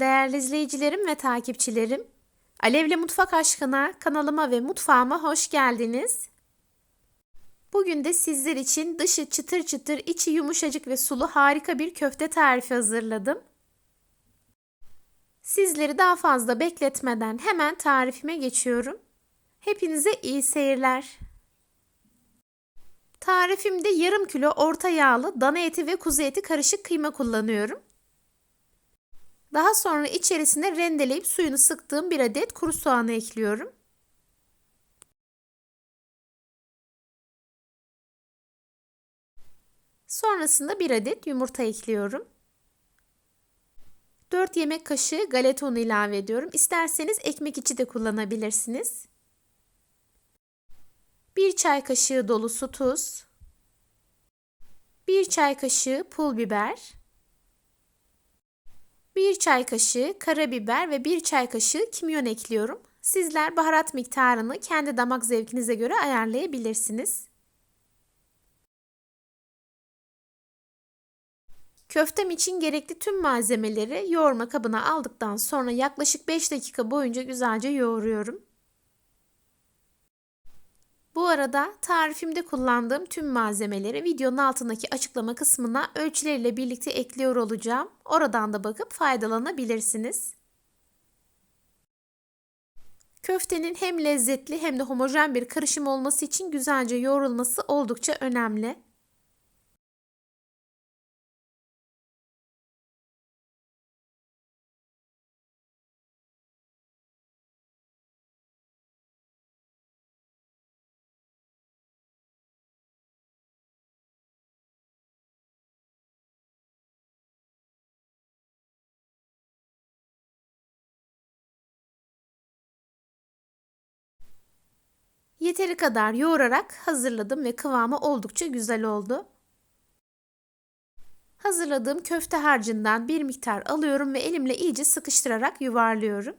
Değerli izleyicilerim ve takipçilerim, Alevle Mutfak Aşkına kanalıma ve mutfağıma hoş geldiniz. Bugün de sizler için dışı çıtır çıtır, içi yumuşacık ve sulu harika bir köfte tarifi hazırladım. Sizleri daha fazla bekletmeden hemen tarifime geçiyorum. Hepinize iyi seyirler. Tarifimde yarım kilo orta yağlı dana eti ve kuzu eti karışık kıyma kullanıyorum. Daha sonra içerisine rendeleyip suyunu sıktığım bir adet kuru soğanı ekliyorum. Sonrasında bir adet yumurta ekliyorum. 4 yemek kaşığı galeta unu ilave ediyorum. İsterseniz ekmek içi de kullanabilirsiniz. 1 çay kaşığı dolusu tuz. 1 çay kaşığı pul biber. 1 çay kaşığı karabiber ve 1 çay kaşığı kimyon ekliyorum. Sizler baharat miktarını kendi damak zevkinize göre ayarlayabilirsiniz. Köftem için gerekli tüm malzemeleri yoğurma kabına aldıktan sonra yaklaşık 5 dakika boyunca güzelce yoğuruyorum. Bu arada tarifimde kullandığım tüm malzemeleri videonun altındaki açıklama kısmına ölçüleriyle birlikte ekliyor olacağım. Oradan da bakıp faydalanabilirsiniz. Köftenin hem lezzetli hem de homojen bir karışım olması için güzelce yoğrulması oldukça önemli. Yeteri kadar yoğurarak hazırladım ve kıvamı oldukça güzel oldu. Hazırladığım köfte harcından bir miktar alıyorum ve elimle iyice sıkıştırarak yuvarlıyorum.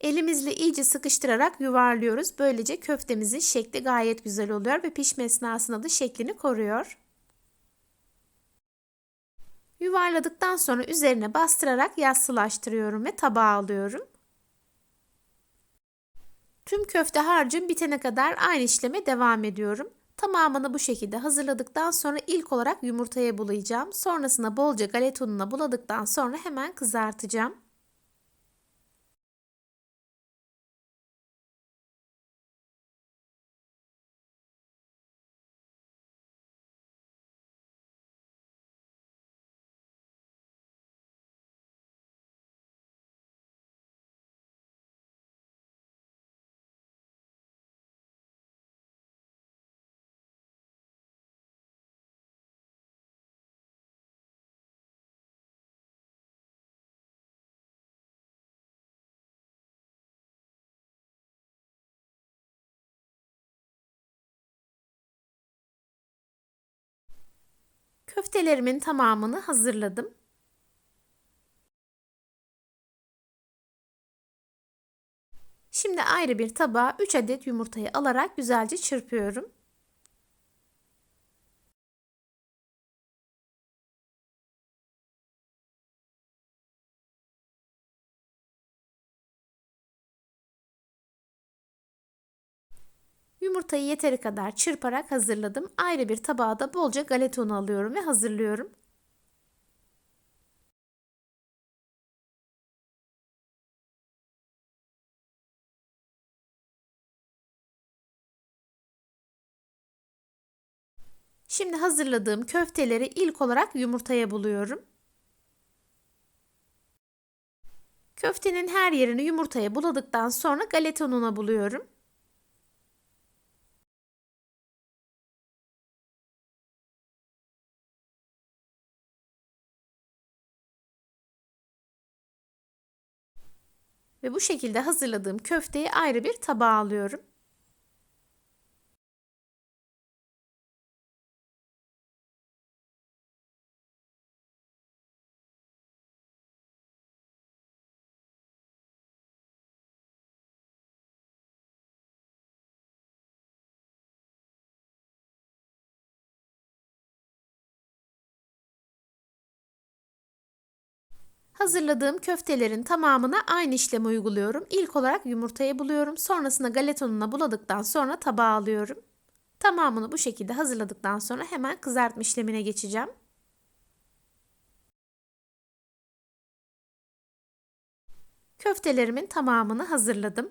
Elimizle iyice sıkıştırarak yuvarlıyoruz. Böylece köftemizin şekli gayet güzel oluyor ve pişme esnasında da şeklini koruyor. Yuvarladıktan sonra üzerine bastırarak yassılaştırıyorum ve tabağa alıyorum. Tüm köfte harcım bitene kadar aynı işleme devam ediyorum. Tamamını bu şekilde hazırladıktan sonra ilk olarak yumurtaya bulayacağım. Sonrasında bolca galeta ununa buladıktan sonra hemen kızartacağım. Köftelerimin tamamını hazırladım. Şimdi ayrı bir tabağa 3 adet yumurtayı alarak güzelce çırpıyorum. Yumurtayı yeteri kadar çırparak hazırladım. Ayrı bir tabağa da bolca galeta unu alıyorum ve hazırlıyorum. Şimdi hazırladığım köfteleri ilk olarak yumurtaya buluyorum. Köftenin her yerini yumurtaya buladıktan sonra galeta ununa buluyorum. Ve bu şekilde hazırladığım köfteyi ayrı bir tabağa alıyorum. Hazırladığım köftelerin tamamına aynı işlemi uyguluyorum. İlk olarak yumurtayı buluyorum. Sonrasında galeta ununa buladıktan sonra tabağa alıyorum. Tamamını bu şekilde hazırladıktan sonra hemen kızartma işlemine geçeceğim. Köftelerimin tamamını hazırladım.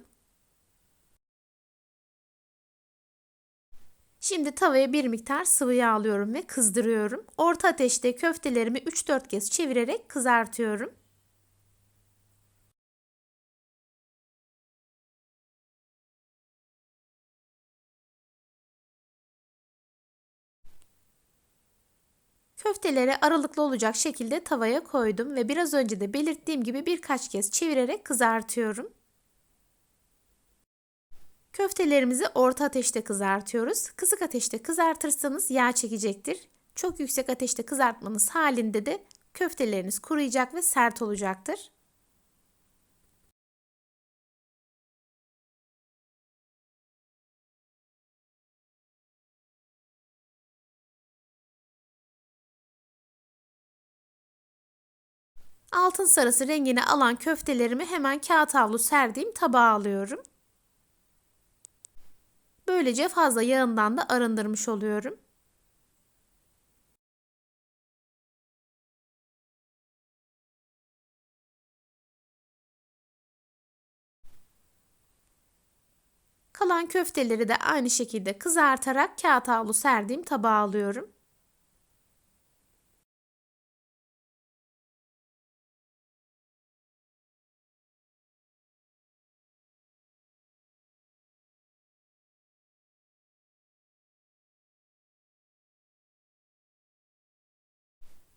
Şimdi tavaya bir miktar sıvı yağ alıyorum ve kızdırıyorum. Orta ateşte köftelerimi 3-4 kez çevirerek kızartıyorum. Köfteleri aralıklı olacak şekilde tavaya koydum ve biraz önce de belirttiğim gibi birkaç kez çevirerek kızartıyorum. Köftelerimizi orta ateşte kızartıyoruz. Kısık ateşte kızartırsanız yağ çekecektir. Çok yüksek ateşte kızartmanız halinde de köfteleriniz kuruyacak ve sert olacaktır. Altın sarısı rengini alan köftelerimi hemen kağıt havlu serdiğim tabağa alıyorum. Böylece fazla yağından da arındırmış oluyorum. Kalan köfteleri de aynı şekilde kızartarak kağıt havlu serdiğim tabağa alıyorum.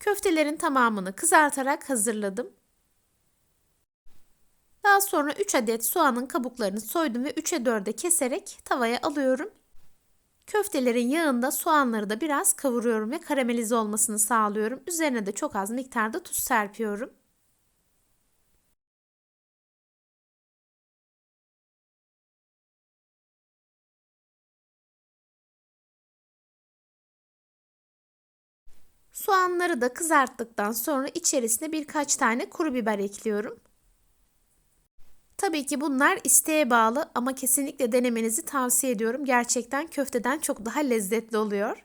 Köftelerin tamamını kızartarak hazırladım. Daha sonra 3 adet soğanın kabuklarını soydum ve 3'e 4'e keserek tavaya alıyorum. Köftelerin yağında soğanları da biraz kavuruyorum ve karamelize olmasını sağlıyorum. Üzerine de çok az miktarda tuz serpiyorum. Soğanları da kızarttıktan sonra içerisine birkaç tane kuru biber ekliyorum. Tabii ki bunlar isteğe bağlı ama kesinlikle denemenizi tavsiye ediyorum. Gerçekten köfteden çok daha lezzetli oluyor.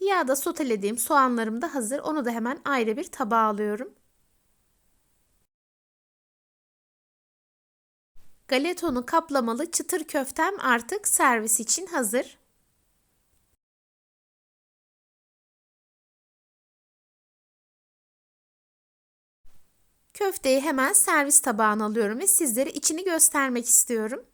Yağda sotelediğim soğanlarım da hazır. Onu da hemen ayrı bir tabağa alıyorum. Galetonu kaplamalı çıtır köftem artık servis için hazır. Köfteyi hemen servis tabağına alıyorum ve sizlere içini göstermek istiyorum.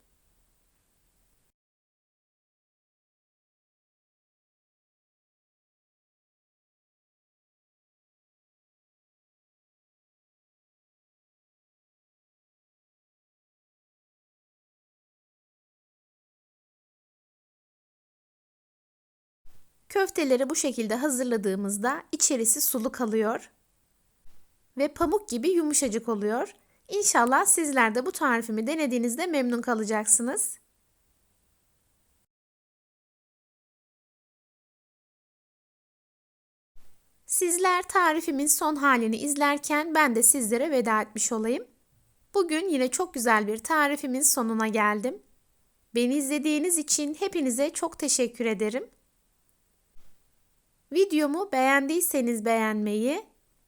Köfteleri bu şekilde hazırladığımızda içerisi sulu kalıyor ve pamuk gibi yumuşacık oluyor. İnşallah sizler de bu tarifimi denediğinizde memnun kalacaksınız. Sizler tarifimin son halini izlerken ben de sizlere veda etmiş olayım. Bugün yine çok güzel bir tarifimin sonuna geldim. Beni izlediğiniz için hepinize çok teşekkür ederim. Videomu beğendiyseniz beğenmeyi,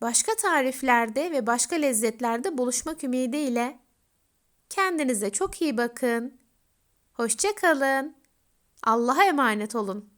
Başka tariflerde ve başka lezzetlerde buluşmak ümidiyle kendinize çok iyi bakın. Hoşça kalın. Allah'a emanet olun.